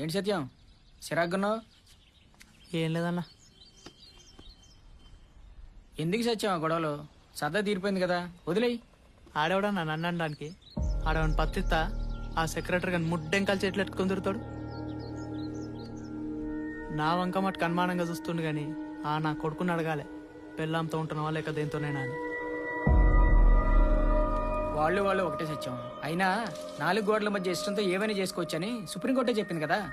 ఏంటి సత్యం? చిరాకున్నావు ఏం లేదన్నా. ఎందుకు సత్యం ఆ గొడవలు? సరదా తీరిపోయింది కదా వదిలేయి. ఆడేవాడన్నా నన్ను అనడానికి? ఆడవని పత్తిత్తా ఆ సెక్రటరీ గాని ముడ్డెంకాలు చెట్లు ఎట్టుకొని తిరుగుతాడు? నా వంక మటుకు అనుమానంగా చూస్తుండు గాని ఆ నా కొడుకుని అడగాలి. పెళ్ళాంతో ఉంటున్నావా లేక దేంతోనేనా అని. వాళ్ళు వాళ్ళు ఒకటే సత్యం. అయినా నాలుగు గోడల మధ్య ఇష్టంతో ఏమైనా చేసుకోవచ్చని సుప్రీంకోర్టే చెప్పింది కదా.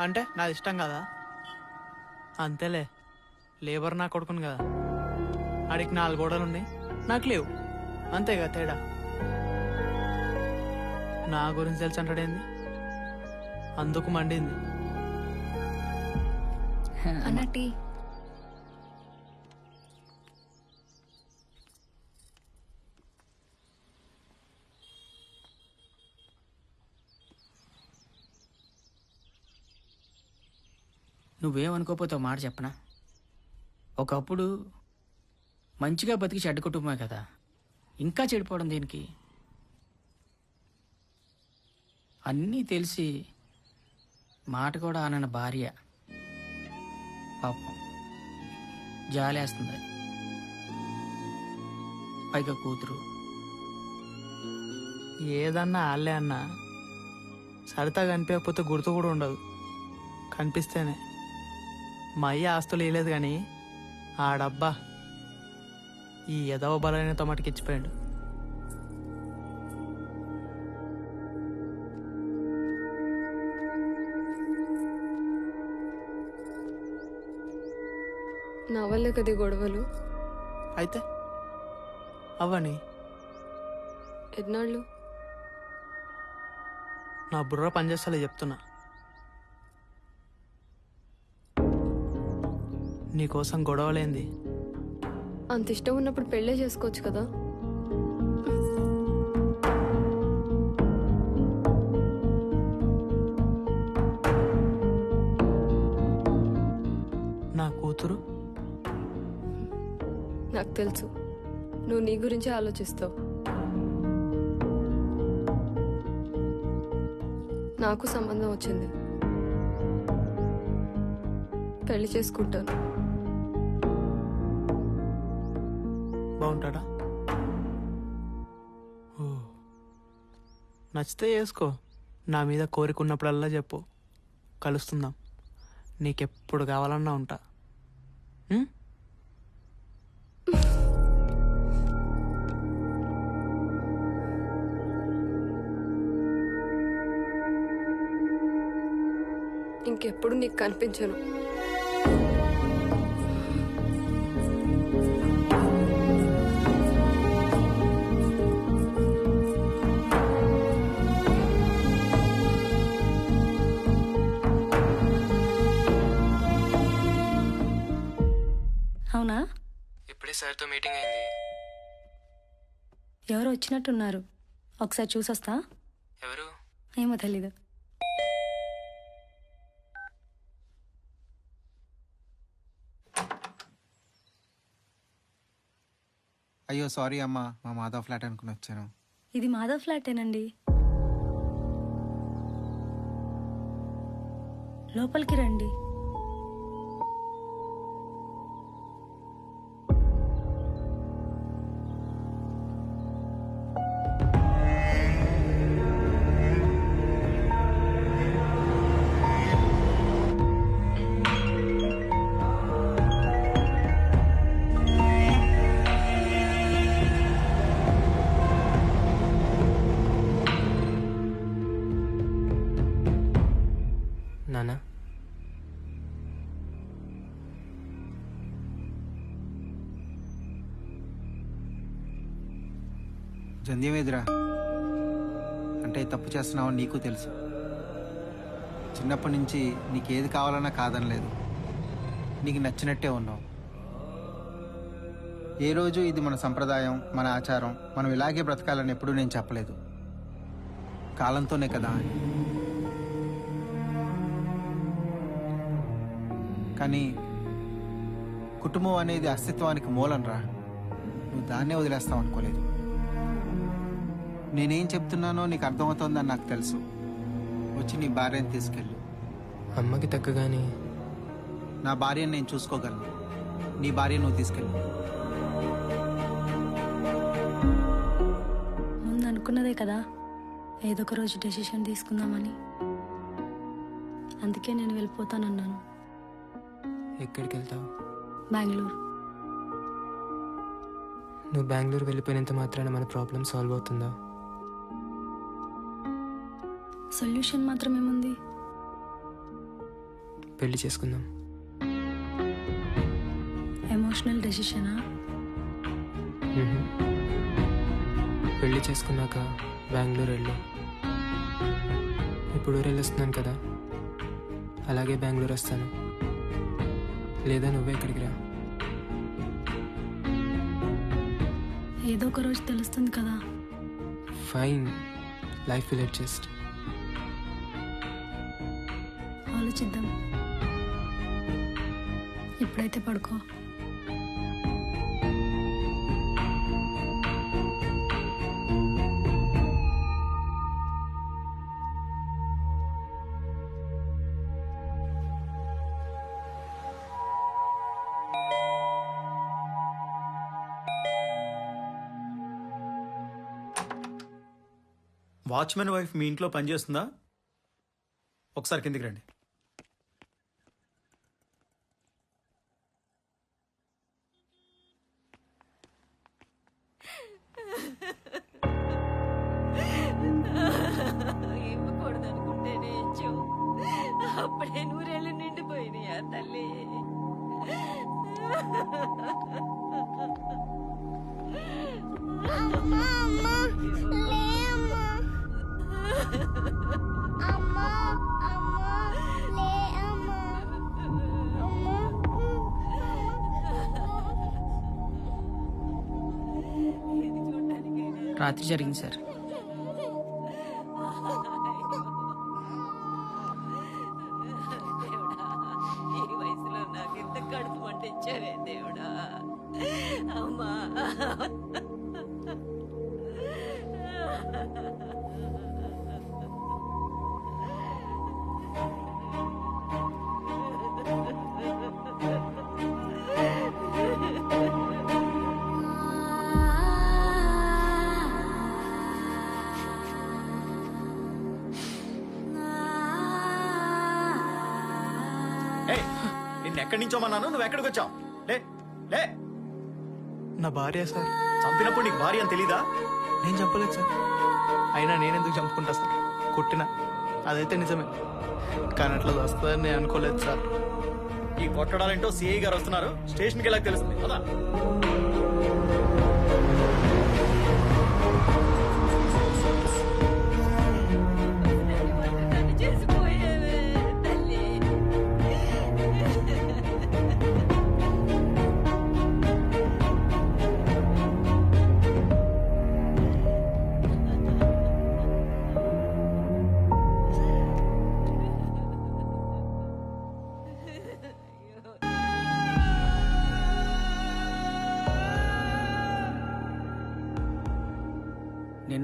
అంటే నాది ఇష్టం కదా. అంతేలే. లేబర్ నా కొడుకుని కదా. ఆడికి నాలుగు గోడలు ఉన్నాయి. నాకు లేవు. అంతేగా తేడా. నా గురించి తెలిసి అంటాడేంది? అందుకు మండింది. అన్నట్టి నువ్వేమనుకోపోతే మాట చెప్పనా? ఒకప్పుడు మంచిగా బతికి చెడ్డ కుటుంబమే కదా. ఇంకా చెడిపోవడం దేనికి? అన్నీ తెలిసి మాట కూడా ఆనన్న భార్య. పాపం. జాలేస్తుంది. పైగా కూతురు. ఏదన్నా ఆళ్ళే అన్నా సరితా కనిపించకపోతే గుర్తు కూడా ఉండదు. కనిపిస్తేనే. మా అయ్య ఆస్తులు వేయలేదు కానీ ఆ డబ్బా ఈ ఎదవ బలైన తమటికి ఇచ్చిపోయాడు. నా వల్లే కదా గొడవలు? అయితే? అవని? ఎన్నాళ్ళు? నా బుర్ర పనిచేస్తలే చెప్తున్నా. నీకోసం గొడవలేంది. అంత ఇష్టం ఉన్నప్పుడు పెళ్ళే చేసుకోవచ్చు కదా? నా కూతురు? నాకు తెలుసు. నువ్వు నీ గురించే ఆలోచిస్తావు. నాకు సంబంధం వచ్చింది. పెళ్ళి చేసుకుంటాను. బాగుంటాడా? ఓ. నచ్చితే చేసుకో నా మీద కోరిక ఉన్నప్పుడల్లా చెప్పు. కలుస్తుందాం. నీకెప్పుడు కావాలన్నా ఉంటా. ఇంకెప్పుడు నీకు కనిపించను. సార్తో మీటింగ్ అయింది. ఎవరు వచ్చినట్టున్నారు. ఒకసారి చూసొస్తా. ఎవరు? ఏమో తెలీదు. అయ్యో సారీ అమ్మా. మా మాధవ్ ఫ్లాట్ అనుకుని వచ్చాను. ఇది మాధవ్ ఫ్లాటేనండి. లోపలికి రండి. జంధ్యమేదిరా. అంటే తప్పు చేస్తున్నావు నీకు తెలుసు. చిన్నప్పటి నుంచి నీకు ఏది కావాలన్నా కాదనలేదు. నీకు నచ్చినట్టే ఉన్నావు. ఏ రోజు ఇది మన సంప్రదాయం మన ఆచారం మనం ఇలాగే బ్రతకాలని ఎప్పుడూ నేను చెప్పలేదు. కాలంతోనే కదా. కానీ కుటుంబం అనేది అస్తిత్వానికి మూలంరా. నువ్వు దాన్నే వదిలేస్తావు అనుకోలేదు నేనేం చెప్తున్నానో నీకు అర్థమవుతోందని నాకు తెలుసు. వచ్చి నీ భార్యని తీసుకెళ్ళు. అమ్మకి తగ్గగానే. నా భార్యను నేను చూసుకోగలను. నీ భార్య నువ్వు తీసుకెళ్ళి. ముందు అనుకున్నదే కదా ఏదో ఒక రోజు డెసిషన్ తీసుకుందామని. అందుకే నేను వెళ్ళిపోతానన్నాను. ఎక్కడికి వెళ్తావు బెంగళూరు. నువ్వు బెంగళూరు వెళ్ళిపోయినంత మాత్రాన మన ప్రాబ్లం సాల్వ్ అవుతుందా? సొల్యూషన్ మాత్రం ఏముంది పెళ్ళి చేసుకుందాం. ఎమోషనల్ డెసిషనా. పెళ్ళి చేసుకున్నాక బెంగళూరు వెళ్ళు. ఇప్పుడు ఊరు వెళ్ళొస్తున్నాను కదా. అలాగే బెంగళూరు వస్తాను. లేదా నువ్వే ఇక్కడికి రా. ఏదో ఒక రోజు తెలుస్తుంది కదా. ఫైన్. లైఫ్ విల్ అడ్జస్ట్ ఆలోచిద్దాం. ఇప్పుడైతే పడుకో. వాచ్మెన్ వైఫ్ మీ ఇంట్లో పనిచేస్తుందా? ఒకసారి కిందికి రండి. తల్లి రాత్రి జరిగింది సార్ ఎక్కడి నుంచోమన్నాను నువ్వు ఎక్కడికి వచ్చావు? లే లే. నా భార్య సార్. చంపినప్పుడు నీకు భార్య అని తెలీదా? నేను చంపలేదు సార్. అయినా నేనెందుకు చంపుకుంటా సార్? కొట్టిన. అదైతే నిజమే. కానీ అట్లా వస్తుందని నేను అనుకోలేదు సార్. ఈ కొట్టడాలేంటో సిఐ గారు వస్తున్నారు. స్టేషన్కి వెళ్ళాక తెలుస్తుంది. కదా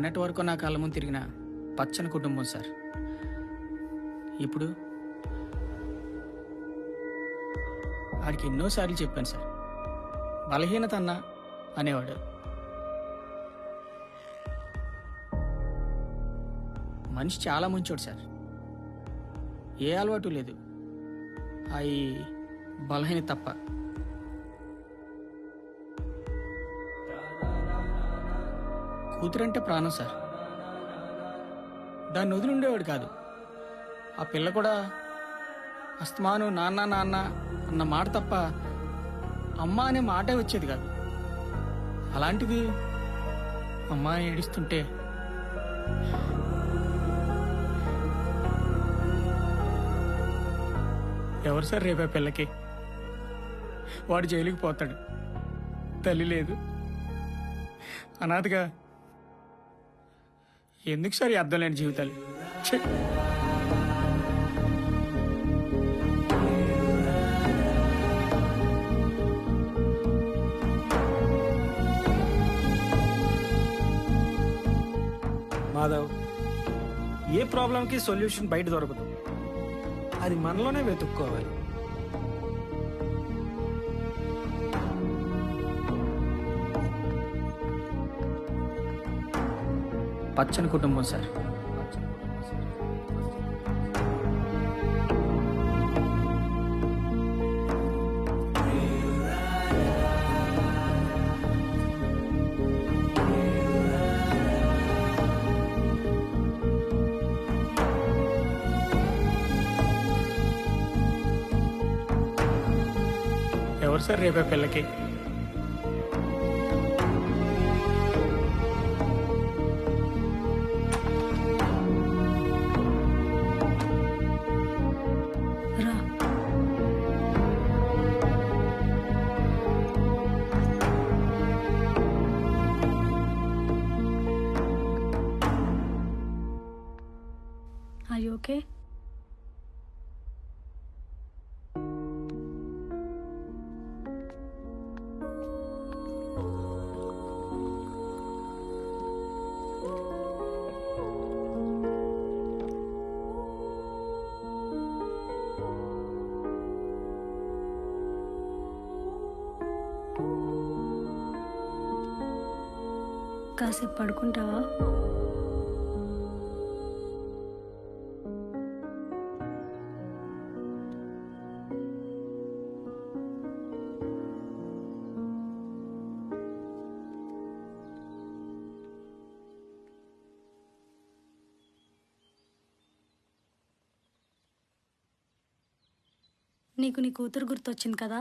నిన్నటి వరకు నా కళ్ళ ముందు తిరిగిన పచ్చని కుటుంబం సార్. ఇప్పుడు ఆడికి ఎన్నోసార్లు చెప్పాను సార్. బలహీనత అన్నా అనేవాడు. మనిషి చాలా ముంచోడు సార్. ఏ అలవాటు లేదు. అవి బలహీన తప్ప. కూతురంటే ప్రాణం సార్. దాన్ని వదిలి ఉండేవాడు కాదు. ఆ పిల్ల కూడా అస్తమాను నాన్న నాన్న అన్న మాట తప్ప అమ్మ అనే మాటే వచ్చేది కాదు. అలాంటిది అమ్మ ఏడుస్తుంటే ఎవరు సార్ రేపే పిల్లకి? వాడు జైలుకి పోతాడు. తల్లి లేదు. అనాథగా ఎందుకు సార్ ఈ అర్థం లేని జీవితాలు? ఛీ! మాధవ్ ఏ ప్రాబ్లంకి సొల్యూషన్ బయట దొరకదు. అది మనలోనే వెతుక్కోవాలి. పచ్చని కుటుంబం సార్. ఎవరు సార్ రేపే పిల్లకి? కాసేపు పడుకుంటావా? నీకు నీ కూతురు గుర్తొచ్చింది కదా?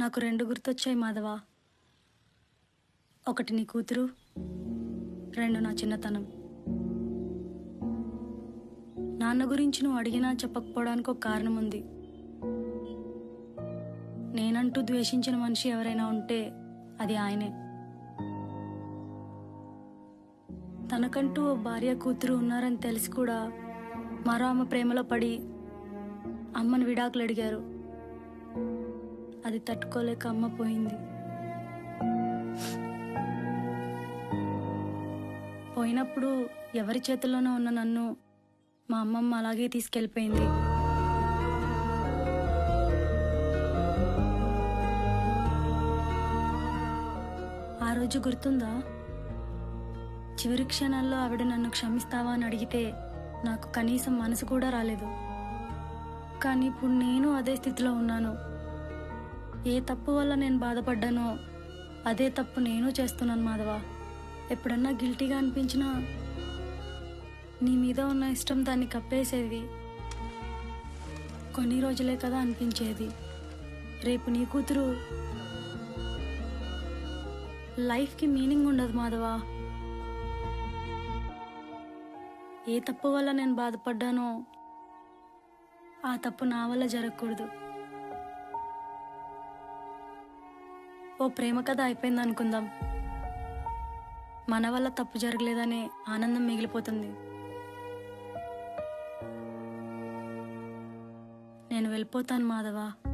నాకు రెండు గుర్తొచ్చాయి మాధవ. ఒకటి నీ కూతురు రెండు నా చిన్నతనం. నాన్న గురించి నువ్వు అడిగినా చెప్పకపోవడానికి ఒక కారణం ఉంది నేనంటూ ద్వేషించిన మనిషి ఎవరైనా ఉంటే అది ఆయనే. తనకంటూ ఓ భార్య కూతురు ఉన్నారని తెలిసి కూడా మరో ఆమె ప్రేమలో పడి అమ్మని విడాకులు అడిగారు. అది తట్టుకోలేక అమ్మ పోయింది. పోయినప్పుడు ఎవరి చేతుల్లోనో ఉన్న నన్ను మా అమ్మమ్మ అలాగే తీసుకెళ్ళిపోయింది. ఆ రోజు గుర్తుందా? చివరి క్షణాల్లో ఆవిడ నన్ను క్షమిస్తావా అని అడిగితే నాకు కనీసం మనసు కూడా రాలేదు. కానీ ఇప్పుడు నేను అదే స్థితిలో ఉన్నాను. ఏ తప్పు వల్ల నేను బాధపడ్డానో అదే తప్పు నేను చేస్తున్నాను మాధవ. ఎప్పుడన్నా గిల్టీగా అనిపించినా నీ మీద ఉన్న ఇష్టం దాన్ని కప్పేసేది కొన్ని రోజులే కదా అనిపించేది. రేపు నీ కూతురు లైఫ్కి మీనింగ్ ఉండదు మాధవ. ఏ తప్పు వల్ల నేను బాధపడ్డానో ఆ తప్పు నా వల్ల జరగకూడదు. ఓ ప్రేమ కథ అయిపోయింది అనుకుందాం. మన వల్ల తప్పు జరగలేదనే ఆనందం మిగిలిపోతుంది. నేను వెళ్ళిపోతాను మాధవా.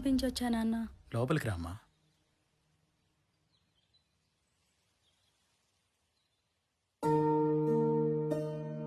పంపించొచ్చా నాన్న? లోపలికి రామ్మా.